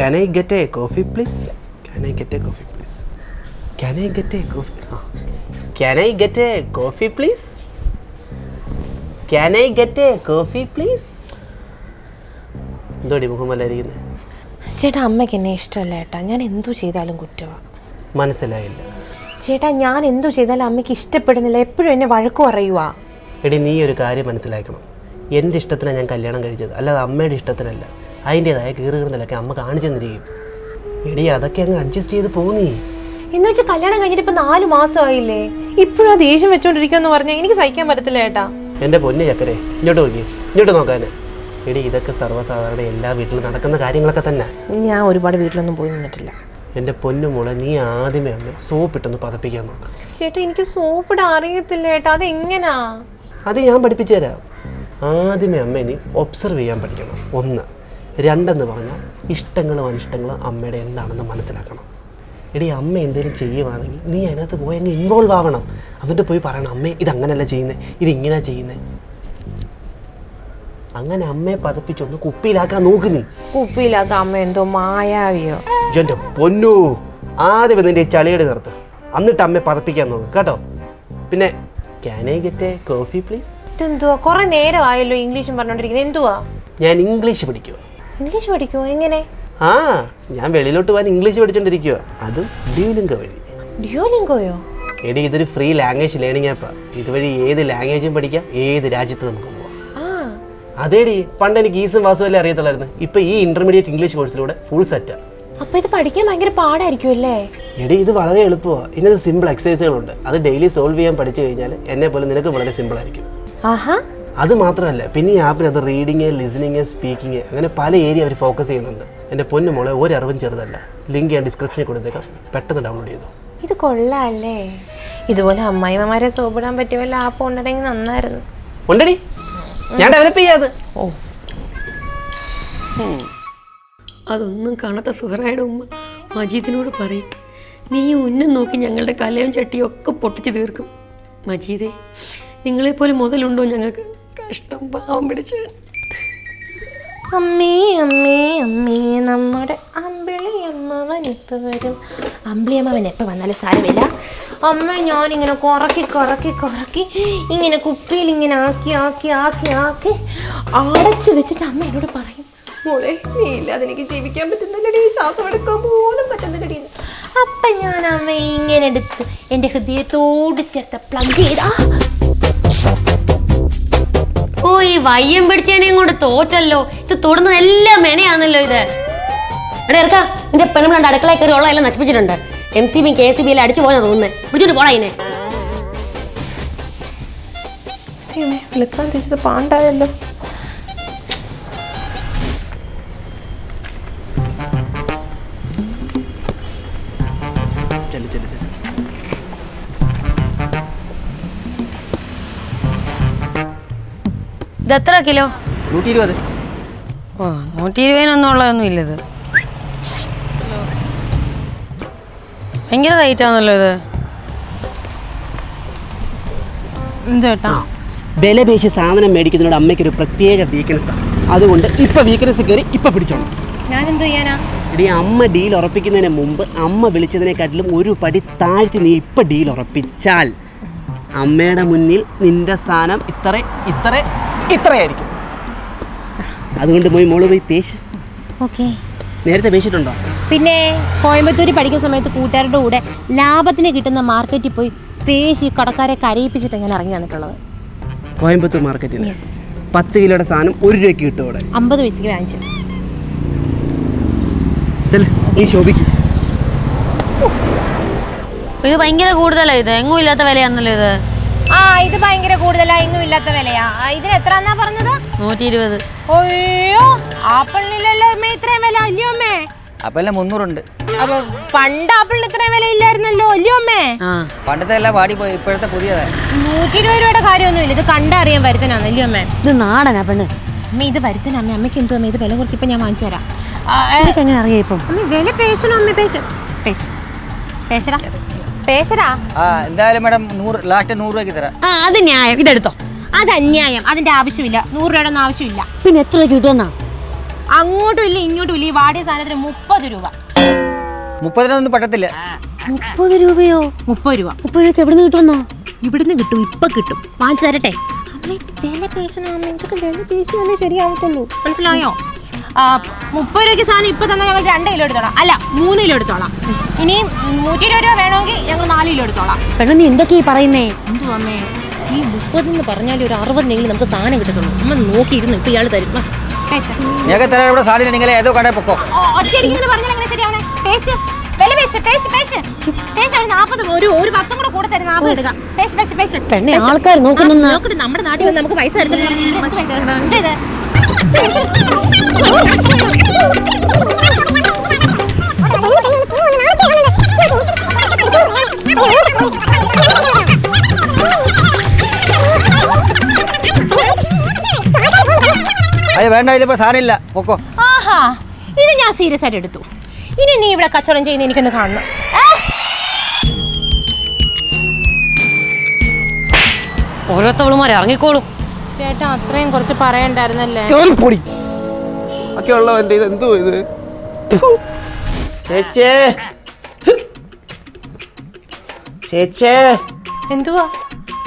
Can I get a coffee please can I get a coffee please can I get a coffee can I get a coffee please can I get a coffee please എന്തോടി മുഹമ്മദായിരിക്കുന്നത് ചേട്ടാ അമ്മയ്ക്ക് എന്നെ ഇഷ്ടമല്ല ഏട്ടാ ഞാൻ എന്തു ചെയ്താലും കുറ്റമാണ് മനസ്സിലായില്ല. ചേട്ടാ ഞാൻ എന്തു ചെയ്താലും അമ്മയ്ക്ക് ഇഷ്ടപ്പെടുന്നില്ല. എപ്പോഴും എന്നെ വഴക്കു പറയുവാ. എടി നീ ഒരു കാര്യം മനസ്സിലാക്കണം. എന്റെ ഇഷ്ടത്തിനാണ് ഞാൻ കല്യാണം കഴിച്ചത്. അല്ലാതെ അമ്മയുടെ ഇഷ്ടത്തിനല്ല. അതിന്റേതായ കീറുകീറുന്നതൊക്കെ അമ്മ കാണിച്ചു തന്നിരിക്കും. എടി അതൊക്കെ അങ്ങ് അഡ്ജസ്റ്റ് ചെയ്ത് പോകുന്നീ എന്ന് വെച്ചാൽ കല്യാണം കഴിഞ്ഞിട്ട് ഇപ്പൊ നാല് മാസമായില്ലേ? ഇപ്പോഴും ആ ദേഷ്യം വെച്ചോണ്ടിരിക്കുമെന്ന് പറഞ്ഞാൽ എനിക്ക് സഹിക്കാൻ പറ്റത്തില്ല ഏട്ടാ. എന്റെ പൊന്നു ചക്കരെ ഇങ്ങോട്ട് നോക്കി ഇങ്ങോട്ട് നോക്കാൻ എടി ഇതൊക്കെ സർവസാധാരണ എല്ലാ വീട്ടിലും നടക്കുന്ന കാര്യങ്ങളൊക്കെ തന്നെ. ഞാൻ ഒരുപാട് വീട്ടിലൊന്നും പോയി നിന്നിട്ടില്ല. എന്റെ പൊന്നു മോളെ നീ ആദ്യമേ അമ്മ സോപ്പിട്ടൊന്ന് പതപ്പിക്കാൻ നോക്ക്. ചേട്ടാ എനിക്ക് സോപ്പ് ഇട അറിയത്തില്ല ഏട്ടാ അത് എങ്ങനാ അത് ഞാൻ പഠിപ്പിച്ചു തരാം. ആദ്യമേ അമ്മ ഇനി ഒബ്സർവ് ചെയ്യാൻ പഠിക്കണം. ഒന്ന്. രണ്ടെന്ന് പറഞ്ഞാൽ ഇഷ്ടങ്ങളും അനിഷ്ടങ്ങളും അമ്മയുടെ എന്താണെന്ന് മനസ്സിലാക്കണം. എടി അമ്മ എന്തെങ്കിലും ചെയ്യുവാണെങ്കിൽ നീ അതിനകത്ത് പോയി അങ്ങ് ഇൻവോൾവ് ആവണം. എന്നിട്ട് പോയി പറയണം അമ്മേ ഇത് അങ്ങനെയല്ല ചെയ്യുന്നത് ഇത് ഇങ്ങനെയാ ചെയ്യുന്നത് അങ്ങനെ അമ്മയെ പതപ്പിച്ചൊന്ന് കുപ്പിയിലാക്കാൻ നോക്ക് നീ. കുപ്പിയില്ലാത്ത അമ്മ എന്തോ മായാവിയോ? എന്റെ പൊന്നു ആദ്യം നിന്റെ ചളിയുടെ നിർത്ത്. എന്നിട്ട് അമ്മയെ പതപ്പിക്കാൻ നോക്ക് കേട്ടോ? പിന്നെ can I get a coffee please എന്തുവാ കുറെ നേരമായല്ലോ ഇംഗ്ലീഷും പറഞ്ഞോണ്ടിരിക്കുന്നത് എന്തുവാ? ഞാൻ ഇംഗ്ലീഷ് പഠിക്കുക ഇംഗ്ലീഷ് പഠിക്കുമോ എങ്ങനെ? ആ ഞാൻ വെളിയിലോട്ട് പോകാൻ ഇംഗ്ലീഷ് പഠിച്ചോണ്ടിരിക്കുക അതും ഡ്യൂലിംഗോ വഴി. ഡ്യൂലിംഗോയോ എടി ഇതൊരു ഫ്രീ ലാംഗ്വേജ് ലേണിംഗ് ആപ്പാ ഇതുവഴി ഏത് ലാംഗ്വേജും പഠിക്കാം ഏത് രാജ്യത്ത് നമുക്ക് പോവാം. അതേടി പണ്ട് എനിക്ക് ഈസും വാസും അല്ലേ അറിയത്തുള്ളായിരുന്നു. ഇപ്പൊ ഈ ഇന്റർമീഡിയറ്റ് ഇംഗ്ലീഷ് കോഴ്സിലൂടെ ഫുൾ സെറ്റ് അപ്പൊ ഇത് പഠിക്കാൻ ഭയങ്കര പാടായിരിക്കും അല്ലേ? എടി ഇത് വളരെ എളുപ്പമാണ് ഇതിനകത്ത് സിമ്പിൾ എക്സസൈസുകളുണ്ട് അത് ഡെയിലി സോൾവ് ചെയ്യാൻ പഠിച്ചു കഴിഞ്ഞാൽ എന്നെ പോലെ നിനക്ക് വളരെ സിമ്പിൾ ആയിരിക്കും. ആഹാ. അത് മാത്രമല്ല പിന്നെ ഈ ആപ്പിനകത്ത് റീഡിങ് ലിസണിങ് സ്പീക്കിങ് അങ്ങനെ പല ഏരിയ അവർ ഫോക്കസ് ചെയ്യുന്നുണ്ട്. എന്റെ പൊന്നു മോളെ ഒരു അറിവും ചെറുതല്ല. ലിങ്ക് ഞാൻ ഡിസ്ക്രിപ്ഷനിൽ കൊടുത്തേക്കാം. പെട്ടെന്ന് ഡൗൺലോഡ് ചെയ്തു. ഇത് കൊള്ളാല്ലേ? ഇതുപോലെ അമ്മായിമ്മമാരെ സോപ്പിടാൻ പറ്റിയ വല്ല ആപ്പ് ഉണ്ടെങ്കിൽ നന്നായിരുന്നു. ഉണ്ടടി. ഞാൻ ഡെവലപ്പ് ചെയ്യാത് ഓ. അതൊന്നും കാണാത്ത സുഹറയുടെ ഉമ്മ മജീദിനോട് പറയും നീ ഉന്നം നോക്കി ഞങ്ങളുടെ കലയും ചട്ടിയും ഒക്കെ പൊട്ടിച്ച് തീർക്കും. മജീദേ നിങ്ങളെപ്പോലെ മുതലുണ്ടോ ഞങ്ങൾക്ക്? കഷ്ടം പാവം അമ്മേ അമ്മേ അമ്മേ നമ്മുടെ അമ്പിളി അമ്മവൻ ഇപ്പൊ വരും. അമ്പിളി അമ്മവൻ എപ്പോൾ വന്നാലും സാരമില്ല. അമ്മ ഞാനിങ്ങനെ കുറക്കി കുറക്കി കുറക്കി ഇങ്ങനെ കുപ്പിയിൽ ഇങ്ങനെ ആക്കി ആക്കി ആക്കി ആക്കി അടച്ച് വെച്ചിട്ട് അമ്മ എന്നോട് പറയും മോളെ നീ ഇല്ലാതെ എനിക്ക് ജീവിക്കാൻ പറ്റുന്നില്ലടി. ശ്വാസം എടുക്കാൻ പോലും പറ്റുന്നില്ലടി. അപ്പം ഞാൻ അമ്മ ഇങ്ങനെ എടുത്ത് എന്റെ ഹൃദയത്തോട് ചേർത്ത പ്ലഗ് ചെയ്താ ഈ വയ്യം പിടിച്ചതിനെയും കൊണ്ട് തോറ്റല്ലോ. ഇത് തൊടുന്ന എല്ലാ മെനയാണല്ലോ ഇത്. എടാ ഇറക്കാ. നിന്റെ കണ്ട് അടുക്കളയിൽ കയറി ഉള്ള എല്ലാം നശിപ്പിച്ചിട്ടുണ്ട്. എം സി ബിയും കെ സി ബി എല്ലാം അടിച്ചു പോയെന്ന് തോന്നുന്നത് പിടിച്ചോണ്ട് പോടാ ഇതിനെ വിളിക്കാൻ തിരിച്ചത് പാണ്ടായല്ലോ. ഇത് എത്ര കിലോ? നൂറ്റി ഇരുപത് ഓ നൂറ്റി ഇരുപതിനൊന്നും ഉള്ളതൊന്നും ഇല്ലത് ഭയങ്കര റേറ്റ് ആണല്ലോ ഇത്. എന്തേട്ടാ വില പേശി സാധനം മേടിക്കുന്നതിനോട് അമ്മയ്ക്ക് ഒരു പ്രത്യേക വീക്ക്നെസ് അതുകൊണ്ട് ഇപ്പൊ വീക്ക്നെസ് കയറി ഇപ്പൊ പിടിച്ചോണം ഞാൻ എന്ത് ചെയ്യാനാ? ഇടി അമ്മ ഡീൽ ഉറപ്പിക്കുന്നതിന് മുമ്പ് അമ്മ വിളിച്ചതിനെക്കാട്ടിലും ഒരു പടി താഴ്ത്തി നീ ഇപ്പൊ ഡീൽ ഉറപ്പിച്ചാൽ അമ്മയുടെ മുന്നിൽ നിന്റെ സ്ഥാനം ഇത്ര ഇത്ര ഇത്രയായിരിക്കും. അതുകൊണ്ട് പോയി മോൾ പോയി പേശ്. ഓക്കെ. നേരത്തെ പേശിട്ടുണ്ടോ? പിന്നെ കോയമ്പത്തൂർ പഠിക്കുന്ന സമയത്ത് കൂട്ടുകാരുടെ കൂടെ ലാഭത്തിന് കിട്ടുന്ന മാർക്കറ്റിൽ പോയി പേശി കടക്കാരെ കരയിപ്പിച്ചിട്ട് ഞാൻ ഇറങ്ങി വന്നിട്ടുള്ളത്. കോയമ്പത്തൂർ മാർക്കറ്റിൽ. പത്ത് കിലോയുടെ സാധനം ഒരു രൂപയ്ക്ക് കിട്ടും അവിടെ. അമ്പത് പൈസക്ക് വാങ്ങിച്ചു. ചെല്ല്, നീ ശോഭിക്കും ഇത് ഭയങ്കര കൂടുതലാണ് ഇത്. എങ്ങും ഇല്ലാത്ത വിലയാണല്ലോ ഇത്. ആ ഇത് ഭയങ്കര കൂടുതലാ എങ്ങും ഇല്ലാത്ത വിലയാ. ആ, ഇതിന് എത്ര എന്നാ പറഞ്ഞത്? നൂറ്റി ഇരുപത് അയ്യോ ആപ്പിളിനില്ലല്ലോ അമ്മേ ഇത്രയും വില അല്ലയോ അമ്മേ? അപ്പം എല്ലാം മുന്നൂറുണ്ട്. അപ്പൊ പണ്ട് ആപ്പിളിന് ഇത്രയും വില ഇല്ലായിരുന്നല്ലോ അല്ലയോ അമ്മേ? ആ. പണ്ടത്തെ എല്ലാം വാടിപ്പോയി ഇപ്പോഴത്തെ പുതിയതാണ് നൂറ്റി ഇരുപത് രൂപയുടെ കാര്യമൊന്നുമില്ല ഇത് കണ്ടറിയാൻ വരുത്തനാണ് അല്ലയോ അമ്മേ? ഇത് നാടനാ പെണ്ണ്. അമ്മ ഇത് വരുത്തന അമ്മ അമ്മയ്ക്ക് എന്തോ അമ്മ ഇത് വില കുറച്ച് ഇപ്പൊ ഞാൻ വാങ്ങിച്ചു തരാം. ആ, ഏ, ഇതൊക്കെ എങ്ങനെ അറിയാം ഇപ്പം? അമ്മ വില പേശണോ അമ്മ പേശ പേശ പേശടാ. പേശടാ ആ എന്തായാലും മാഡം നൂറ് ലാസ്റ്റ് നൂറ് രൂപയ്ക്ക് തരാം. ആ അത് ന്യായം. ഇതെടുത്തോ. അത് അന്യായം. അതിന്റെ ആവശ്യമില്ല. നൂറ് രൂപയുടെ ഒന്നും ആവശ്യമില്ല. പിന്നെ എത്ര രൂപ കിട്ടുമെന്നാ? അങ്ങോട്ടും ഇല്ല ഇങ്ങോട്ടും ഇല്ല. ഈ വാടിയ സാധനത്തിന് മുപ്പത് രൂപ. മുപ്പതിനൊന്നും പറ്റത്തില്ല. മുപ്പത് രൂപയോ? മുപ്പത് രൂപ. മുപ്പത് രൂപ എവിടെ നിന്ന് കിട്ടുമെന്നോ? ഇവിടുന്ന് കിട്ടും. ഇപ്പൊ കിട്ടും. വാങ്ങിച്ചു തരട്ടെ. വില പേശണം ഇതൊക്കെ വില പേശിയാലേ ശരിയാവത്തുള്ളൂ. മനസ്സിലായോ? മുപ്പത് രൂപയ്ക്ക് സാധനം ഇപ്പൊ തന്നെ ഞങ്ങൾ രണ്ട് കിലോ എടുത്തോളാം. അല്ല മൂന്ന് കിലോ എടുത്തോളാം. ഇനി നൂറ്റി ഇരുപത് രൂപ വേണമെങ്കിൽ ഞങ്ങൾ നാല് കിലോ എടുത്തോളാം. പെണ്ണു നീ എന്തൊക്കെയാ ഈ പറയുന്നേ? എന്തു വന്നേ ഈ മുപ്പതെന്ന് പറഞ്ഞാൽ ഒരു അറുപതെങ്കിലും നമുക്ക് സാധനം കിട്ടത്തുള്ളൂ. നമ്മൾ നോക്കിയിരുന്നു ഇപ്പൊ ഇയാൾ തരും. വാ, പേശ്. ഞങ്ങൾക്ക് തരാൻ ഇവിടെ സാധനം നിങ്ങൾ ഏതോ കടയിൽ പൊക്കോ. ഓ, ഒറ്റയടിക്ക് ഇങ്ങനെ പറഞ്ഞാൽ എങ്ങനെ ശരിയാവണേ? പേശ്. വില പേശ് പേശ് പേശ്. പേശ് ഒരു നാൽപ്പത് ഒരു ഒരു പത്തും കൂടെ കൂടെ തരും. നാൽപ്പത് എടുക്കാം. പേശ് പേശ് പേശ്. പെണ്ണെ പേശ്. ആൾക്കാർ നോക്കുന്നു നോക്കട്ടെ നമ്മുടെ നാട്ടിൽ വന്ന് നമുക്ക് പൈസ തരുന്നില്ല അത് വേണ്ട ഇതിപ്പോ സാധനമില്ല പൊക്കോ. ആഹാ ഇത് ഞാൻ സീരിയസ് ആയിട്ട് എടുത്തു. ഇനി നീ ഇവിടെ കച്ചവടം ചെയ്യുന്ന എനിക്കൊന്ന് കാണണം. ഏ? ഓരോരുത്തവളുമാരെ ഇറങ്ങിക്കോളും. ചേട്ടാ അത്രയും കുറച്ച് പറയണ്ടായിരുന്നല്ലേ? ഒക്കെ ഒക്കെയുള്ള എന്റെ ഇത്? എന്തോ ഇത്? ചേച്ചേ. ചേച്ചേ. എന്തുവാ?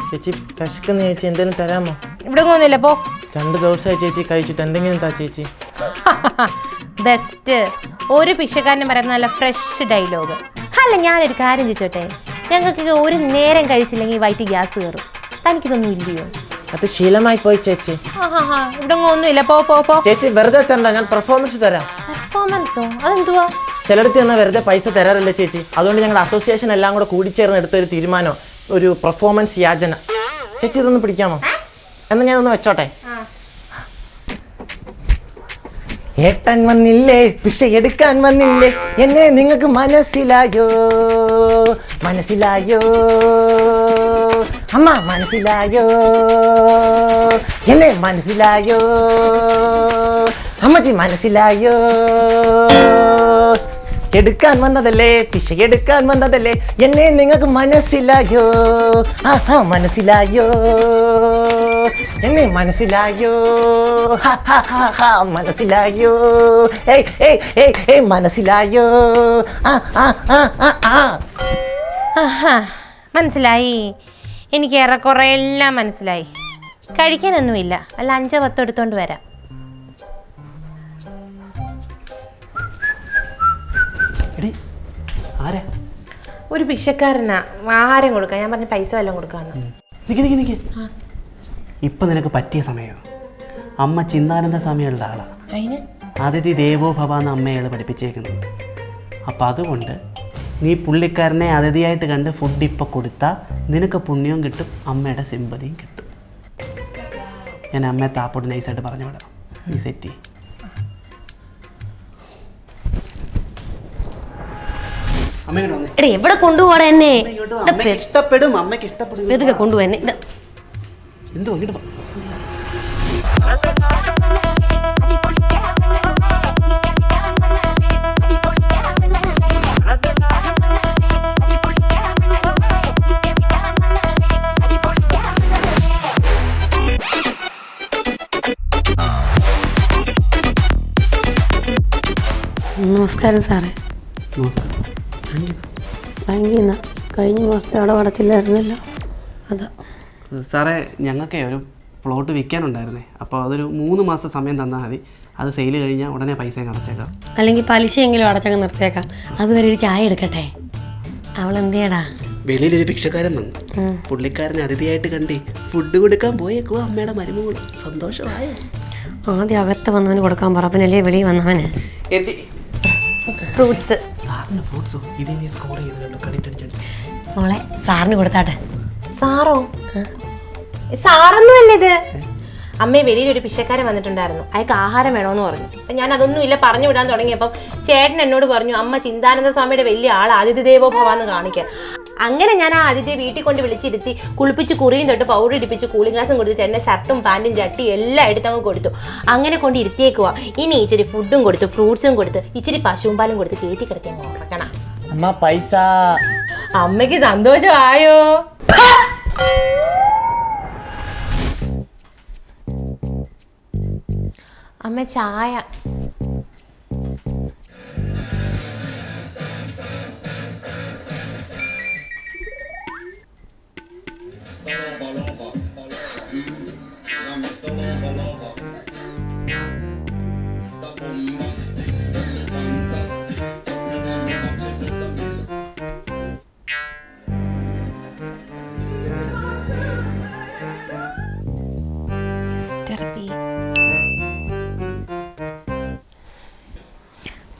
ചേച്ചി വിശക്കുന്ന ചേച്ചി. എന്തെങ്കിലും തരാമോ? ഇവിടെ ഒന്നുമില്ല പോ. രണ്ട് ദിവസമായി ചേച്ചി കഴിച്ചിട്ട് എന്തെങ്കിലും താ ചേച്ചി. ബെസ്റ്റ് ഒരു പിശക്കാരനും പറയുന്ന നല്ല ഫ്രഷ് ഡയലോഗ് അല്ല ഞാനൊരു കാര്യം ചോദിച്ചോട്ടെ? ഞങ്ങൾക്ക് ഒരു നേരം കഴിച്ചില്ലെങ്കിൽ വൈറ്റ് ഗ്യാസ് കയറും. തനിക്കിതൊന്നും ഇല്ലയോ? അത് ശീലമായി പോയി ചേച്ചി. ഇവിടെ ഒന്നുമില്ല പോ പോ പോ. ചേച്ചി വെറുതെ തരണ്ട. ഞാൻ പെർഫോമൻസ് തരാം. പെർഫോമൻസോ അതെന്തുവാ? ചിലടത്ത് തന്നെ വെറുതെ പൈസ തരാറില്ല ചേച്ചി. അതുകൊണ്ട് ഞങ്ങളുടെ അസോസിയേഷൻ എല്ലാം കൂടെ കൂടിച്ചേർന്ന് എടുത്ത ഒരു തീരുമാനം. ഒരു പെർഫോമൻസ് യാചന. ചേച്ചി ഇതൊന്ന് പിടിക്കാമോ? എന്നാൽ ഞാനൊന്ന് ഒന്ന് വെച്ചോട്ടെ. ഏട്ടൻ വന്നില്ലേ? പിഷ എടുക്കാൻ വന്നില്ലേ? എന്നെ നിങ്ങൾക്ക് മനസ്സിലായോ? മനസ്സിലായോ? അമ്മ മനസ്സിലായോ? എന്നെ മനസ്സിലായോ? അമ്മച്ചി മനസ്സിലായോ? എടുക്കാൻ വന്നതല്ലേ? പിശ എടുക്കാൻ വന്നതല്ലേ? എന്നെ നിങ്ങൾക്ക് മനസ്സിലായോ? ആ മനസ്സിലായോ? എന്നെ മനസ്സിലായോ? മനസ്സിലായോ? ഏയ് ഏയ് ഏയ് ഏയ് മനസ്സിലായോ? ആ ആ ആ ആ ആ. ആഹാ മനസ്സിലായി. എനിക്ക് ഏറെക്കുറെ എല്ലാം മനസ്സിലായി. കഴിക്കാനൊന്നുമില്ല. അല്ല അഞ്ചോ പത്തോ എടുത്തോണ്ട് വരാം. എടി ആരാ? ഒരു ഭിക്ഷക്കാരനാ. ആഹാരം കൊടുക്കാൻ. ഞാൻ പറഞ്ഞ പൈസ വല്ലതും കൊടുക്കാന്ന്. നിക്ക് നിക്ക് നിക്ക്. ഇപ്പം നിനക്ക് പറ്റിയ സമയം. അമ്മ ചിന്താനന്ദ സ്വാമിയുള്ള ആളാ. അതിന് അതിഥി ദേവോ ഭവ എന്ന അമ്മയാണ് പഠിപ്പിച്ചേക്കുന്നത് അപ്പം അതുകൊണ്ട് നീ പുള്ളിക്കാരനെ അതിഥിയായിട്ട് കണ്ട് ഫുഡ് ഇപ്പം കൊടുത്താൽ നിനക്ക് പുണ്യവും കിട്ടും അമ്മയുടെ സിമ്പതിയും കിട്ടും. ഞാൻ അമ്മയെ താപ്പോട്ട് നൈസായിട്ട് പറഞ്ഞു വിടാം നീ സെറ്റ് ചെയ്യും. എടേ എവിടെ കൊണ്ടുപോടാ എന്നെ? ഇഷ്ടപ്പെടും അമ്മയ്ക്ക് ഇഷ്ടപ്പെടും. ഇതാ. എന്തോ ഇങ്ങോട്ട് നമസ്കാരം സാറേ. നമസ്കാരം. താങ്ക് യു കഴിഞ്ഞ മാസത്തെ അവിടെ അടച്ചില്ലായിരുന്നല്ലോ അതാ. സാറേ ഞങ്ങൾക്ക് ഒരു പ്ലോട്ട് വിൽക്കാനുണ്ടായിരുന്നേ. അപ്പോൾ അതൊരു മൂന്ന് മാസം സമയം തന്നാൽ മതി. അത് സെയിൽ കഴിഞ്ഞാൽ ഉടനെ പൈസ അടച്ചേക്കാം അല്ലെങ്കിൽ പലിശയെങ്കിലും അടച്ചങ്ങ് നിർത്തിയേക്കാം അതുവരെ ഒരു ചായ എടുക്കട്ടെ? അവൾ എന്തിയടാ വെളിയിലൊരു ഭിക്ഷക്കാരൻ വന്നു. പുള്ളിക്കാരൻ അതിഥിയായിട്ട് കണ്ടി ഫുഡ് കൊടുക്കാൻ പോയേക്കോ അമ്മയുടെ മരുമകൾ സന്തോഷമായ? ആദ്യം അകത്ത് വന്നവന് കൊടുക്കാൻ പറ പിന്നല്ലേ വെളിയിൽ വന്നവന്? ഫ്രൂട്ട്സ്. സാറിന് ഫ്രൂട്ട്സോ? ഇതിന് നീ സ്കോർ ചെയ്ത് കേട്ടോ മോളെ സാറിന് കൊടുത്താട്ടെ. സാറോ? സാറൊന്നും അല്ല ഇത് അമ്മയെ വെളിയിൽ ഒരു പിശക്കാരൻ വന്നിട്ടുണ്ടായിരുന്നു. അയാൾക്ക് ആഹാരം വേണമെന്ന് പറഞ്ഞു. അപ്പം ഞാൻ അതൊന്നും ഇല്ല പറഞ്ഞു വിടാൻ തുടങ്ങിയപ്പം ചേട്ടൻ എന്നോട് പറഞ്ഞു അമ്മ ചിന്താനന്ദ സ്വാമിയുടെ വലിയ ആൾ ആദിത്യദേവോ ദേവോ ഭവാന്ന് കാണിക്കാൻ. അങ്ങനെ ഞാൻ ആ ആദിത്യ വീട്ടിൽ കൊണ്ട് വിളിച്ചിരുത്തി കുളിപ്പിച്ച് കുറിയും തൊട്ട് പൗഡർ ഇടിപ്പിച്ച് കൂളിംഗ് ഗ്ലാസും കൊടുത്ത് ചേട്ടന്റെ ഷർട്ടും പാന്റും ചട്ടി എല്ലാം എടുത്ത് അങ്ങ് കൊടുത്തു. അങ്ങനെ കൊണ്ട് ഇരുത്തിയേക്കുക ഇനി ഇച്ചിരി ഫുഡും കൊടുത്തു ഫ്രൂട്ട്സും കൊടുത്ത് ഇച്ചിരി പശുവും പാലും കൊടുത്ത് കയറ്റി കിടത്തി അങ്ങ് ഉറക്കണം. അമ്മ പൈസ. അമ്മയ്ക്ക് സന്തോഷമായോ? അമ്മ ചായ.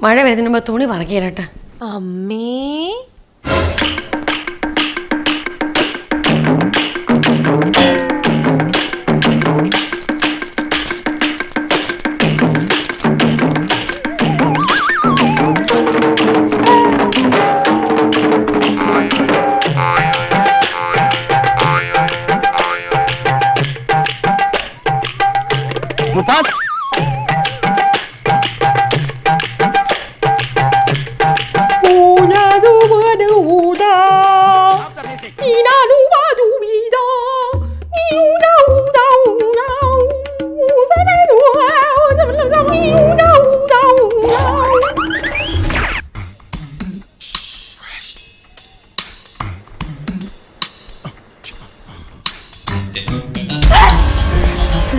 മഴ വരുന്നതിന് മുമ്പ് തുണി പറക്കിയരട്ടെ. അമ്മേ.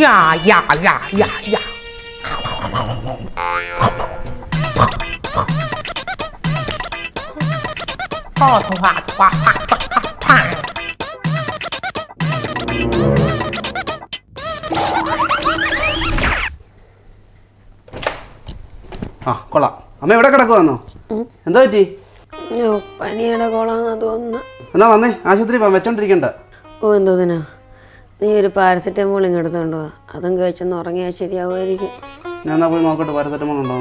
呀呀呀呀呀！哦，童话，童话，画画画画。 ആ കൊള്ളാം അമ്മ എവിടെ കിടക്കുവാന്നോ എന്താ പറ്റി ഓ പനിയുടെ കോളാന്ന് തോന്നുന്നു. എന്നാ വന്നേ ആശുപത്രി പോകാൻ വെച്ചോണ്ടിരിക്കണ്ട. ഓ എന്തോതിനാ നീ ഒരു പാരസെറ്റമോൾ ഇങ്ങ് എടുത്തോണ്ട് വാ. അതും കഴിച്ചൊന്ന് ഉറങ്ങിയാൽ ശരിയാവുമായിരിക്കും. ഞാൻ എന്നാ പോയി നോക്കട്ടെ പാരസെറ്റമോൾ ഉണ്ടോ?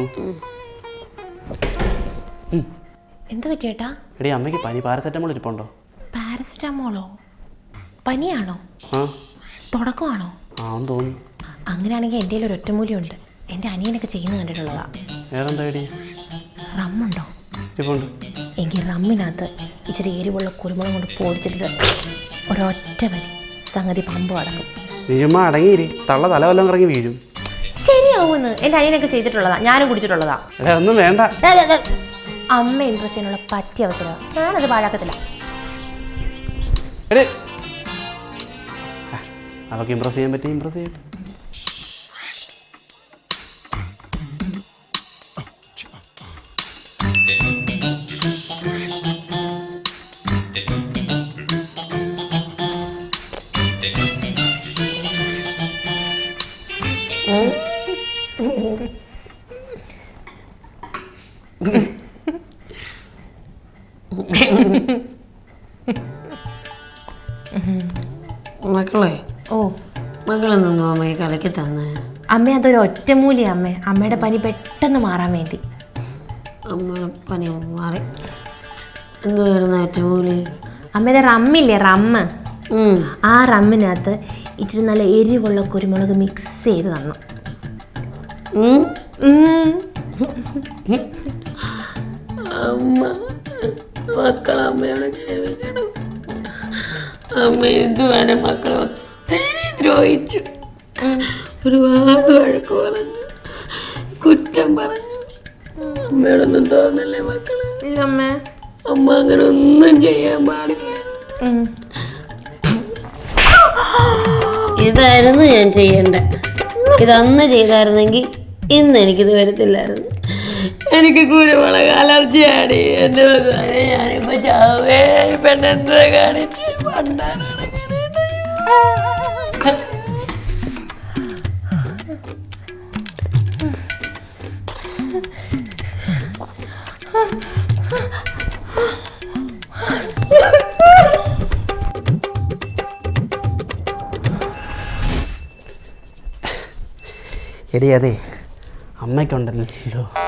എന്ത് പറ്റിയേട്ടാ എടി അമ്മയ്ക്ക് പനി. പാരസെറ്റമോൾ ഇരിപ്പുണ്ടോ? പാരസെറ്റമോളോ? പനിയാണോ? ആ. തുടക്കമാണോ? ആ എന്ന് തോന്നുന്നു. അങ്ങനെയാണെങ്കിൽ എന്റെ ഒരു ഒറ്റമൂലിയുണ്ട് എന്റെ അനിയനൊക്കെ ചെയ്യുന്ന കണ്ടിട്ടുള്ളതാ. വേറെന്താ എടി? റമ്മുണ്ടോ? ഇരിപ്പുണ്ട് എങ്കിൽ റമ്മിനകത്ത് ഇച്ചിരി എരിവുള്ള കുരുമുളക് കൊണ്ട് പൊടിച്ചിട്ട് ഒരൊറ്റ വരി സംഗതി പമ്പ് അടക്കും. വീഴുമ്പോ അടങ്ങിയിരി. തള്ള തല വല്ലതും ഇറങ്ങി വീഴും. ശരിയാവുമെന്ന് എന്റെ അനിയനൊക്കെ ചെയ്തിട്ടുള്ളതാ. ഞാനും കുടിച്ചിട്ടുള്ളതാ. അല്ല ഒന്നും വേണ്ട. അമ്മ ഇൻട്രസ്റ്റ് ചെയ്യാനുള്ള പറ്റിയ അവസരം ഞാനത് പാഴാക്കത്തില്ല. എടേ. ഇമ്പ്രസ് ചെയ്യാൻ പറ്റി ഇമ്പ്രസ് ചെയ്യട്ടെ മക്കളെ ഓ. മകളെന്നൊന്നും അമ്മയെ കലക്കി തന്ന? അമ്മ അതൊരു ഒറ്റമൂലി അമ്മ. അമ്മയുടെ പനി പെട്ടെന്ന് മാറാൻ വേണ്ടി. അമ്മ പനി മാറി. എന്തായിരുന്നു ഒറ്റമൂലി? അമ്മയുടെ റമ്മില്ലേ റമ്മ്? ആ റമ്മിനകത്ത് ഇച്ചിരി നല്ല എരിവുള്ള കുരുമുളക് മിക്സ് ചെയ്ത് തന്നു. അമ്മ മക്കളമ്മയോട് ക്ഷമിക്കണം. അമ്മ എന്ത് വേണം മക്കളെ? ഒത്തിരി ദ്രോഹിച്ചു. ഒരുപാട് വഴക്ക് പറഞ്ഞു. കുറ്റം പറഞ്ഞു. അമ്മയോടൊന്നും തോന്നല്ലേ മക്കളെ? അമ്മ. അമ്മ അങ്ങനെ ഒന്നും ചെയ്യാൻ പാടില്ല. ഇതായിരുന്നു ഞാൻ ചെയ്യേണ്ട ഇതന്ന് ചെയ്തായിരുന്നെങ്കിൽ ഇന്ന് എനിക്കിത് വരത്തില്ലായിരുന്നു. എനിക്ക് കുരുമുളക് അലർജിയാണ്. എന്റെ ഭഗവാനെ ഞാനിപ്പോ ചാവേ. പെണ്ണെന്താ കാണിച്ച്? പണ്ടാണ് എടി അതെ. അമ്മയ്ക്കുണ്ടല്ലോ.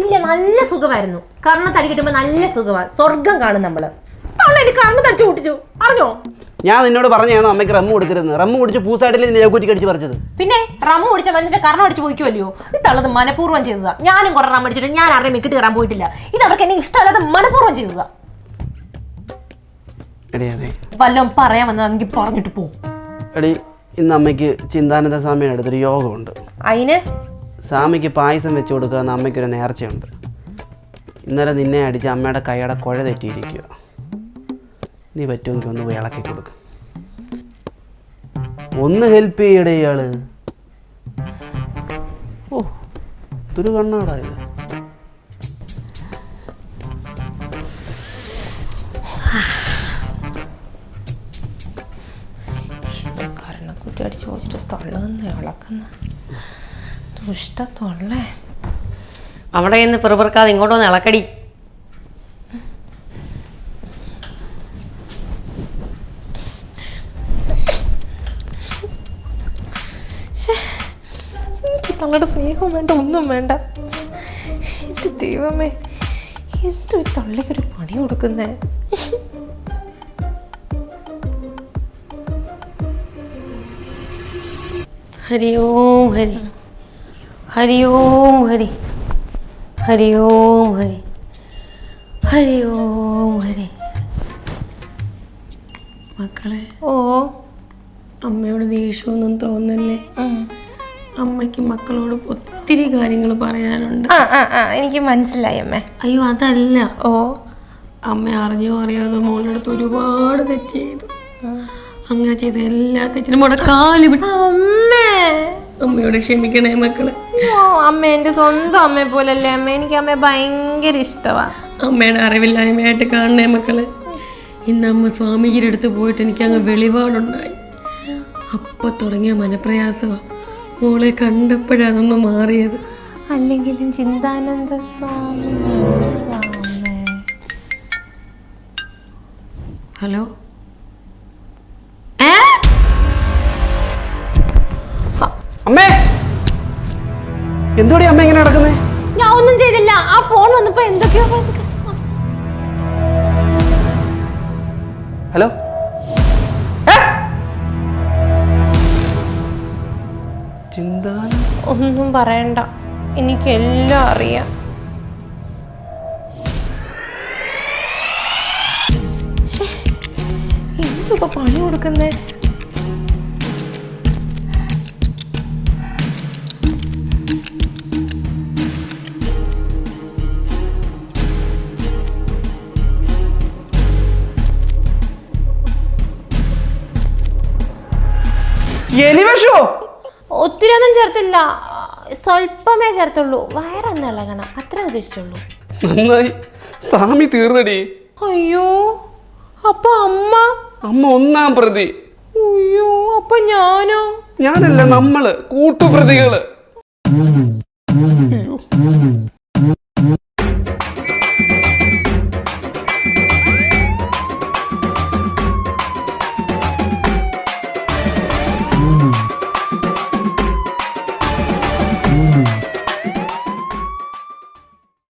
ഇല്ല നല്ല സുഖമായിരുന്നു. കർണ തടി കിട്ടുമ്പോ നല്ല സുഖമാണ് സ്വർഗം കാണും നമ്മൾ. കർണ തടിച്ചു കൂട്ടിച്ചു അറിഞ്ഞോ? ഞാൻ നിന്നോട് പറഞ്ഞാണോ അമ്മയ്ക്ക് റമ്മ് കൊടുക്കരുത് റമ്മ് കുടിച്ച് പൂസായിട്ടില്ല നിന്നെ കുറ്റി കടിച്ച് പറിച്ചത്? പിന്നെ റമ്മ് കുടിച്ച മനുഷ്യന്റെ കർണ അടിച്ച് പോയിക്കുമല്ലോ ഇതുള്ളത് തള്ളത് മനഃപൂർവം ചെയ്തതാ. ഞാനും കുറെ റമ്മ അടിച്ചിട്ട് ഞാൻ ആരുടെ മിക്കിട്ട് കയറാൻ പോയിട്ടില്ല. ഇത് അവർക്ക് എന്നെ ഇഷ്ടമല്ലാതെ മനഃപൂർവം ചെയ്തതാ. വല്ലതും പറയാൻ വന്നതാണെങ്കിൽ പറഞ്ഞിട്ട് പോകും ഇന്ന് അമ്മയ്ക്ക് ചിന്താനന്ദ സ്വാമിയുടെ അടുത്തൊരു യോഗമുണ്ട്. അതിന് സ്വാമിക്ക് പായസം വെച്ച് കൊടുക്കുക എന്ന് അമ്മയ്ക്കൊരു നേർച്ചയുണ്ട്. ഇന്നലെ നിന്നെ അടിച്ച് അമ്മയുടെ കൈയുടെ കുഴ തെറ്റിയിരിക്കുക നീ പറ്റുമെങ്കിൽ ഒന്ന് വിളക്കി ഇളക്കി കൊടുക്ക്. ഒന്ന് ഹെൽപ്പ് ചെയ്യടേ ഇയാൾ. ഓ ഇതൊരു കണ്ണാടാ ഇത്. കരണക്കുട്ടി തൊള്ളുന്ന ഇളക്കുന്ന ദുഷ്ട തൊള്ളേ അവിടെ നിന്ന് പെറുപെറുക്കാതെ ഇങ്ങോട്ടൊന്ന് ഇളക്കടി. തങ്ങളുടെ സ്നേഹവും വേണ്ട ഒന്നും വേണ്ട. എന്റെ ദൈവമേ എന്തു ഈ തള്ളിക്കൊരു പണി കൊടുക്കുന്നേ? ഹരി ഓം ഹരി. ഹരി ഓം ഹരി. ഹരി ഓം ഹരി. ഹരി ഓം ഹരി. മക്കളെ ഓ. അമ്മയോട് ദേഷ്യമൊന്നും തോന്നല്ലേ? അമ്മയ്ക്ക് മക്കളോട് ഒത്തിരി കാര്യങ്ങൾ പറയാനുണ്ട്. ആ ആ ആ എനിക്ക് മനസ്സിലായി അമ്മേ. അയ്യോ അതല്ല. ഓ. അമ്മ അറിഞ്ഞോ അറിയാതെ മോളുടെ അടുത്ത് ഒരുപാട് തെറ്റ് ചെയ്തു. അങ്ങനെ ചെയ്ത എല്ലാ തെറ്റിനും മോടെ കാൽ വിട്ടു. അമ്മേ. അമ്മയോട് ക്ഷമിക്കണേ മക്കളെ. ഓ അമ്മ എന്റെ സ്വന്തം അമ്മയെ പോലല്ലേ അമ്മ? എനിക്ക് അമ്മയെ ഭയങ്കര ഇഷ്ടമാണ് അമ്മയുടെ അറിവില്ലായ്മയായിട്ട് കാണണേ മക്കളെ. ഇന്ന് അമ്മ സ്വാമിജിയുടെ അടുത്ത് പോയിട്ട് എനിക്ക് അങ്ങ് വെളിപാടുണ്ടായി. അപ്പൊ തുടങ്ങിയ മനപ്രയാസമാ മോളെ കണ്ടപ്പോഴാണൊന്ന് മാറിയത്. അല്ലെങ്കിലും ചിന്താനന്ദ സ്വാമി. അമ്മേ ഹലോ? എന്തോടി അമ്മ ഇങ്ങനെ നടക്കുന്നേ? ഞാൻ ഒന്നും ചെയ്തില്ല. ആ ഫോൺ വന്നപ്പോ എന്തൊക്കെയോ ഹലോ? ഒന്നും പറയണ്ട. എനിക്കെല്ലാം അറിയാം. എന്തൊക്കെ പണി കൊടുക്കുന്നേ? എലിവശോ ഒത്തിരി ഒന്നും ചേർത്തില്ല. സ്വല്പമേ ചേർത്തുള്ളൂ. വയറൊന്നും ഇളകണം. അത്ര ഉദ്ദേശിച്ചുള്ളൂ. നന്നായി. സാമി തീർന്നടി. അയ്യോ. അപ്പൊ അമ്മ? അമ്മ ഒന്നാം പ്രതി. അയ്യോ. അപ്പൊ ഞാനോ? ഞാനല്ല നമ്മൾ കൂട്ടുപ്രതികൾ.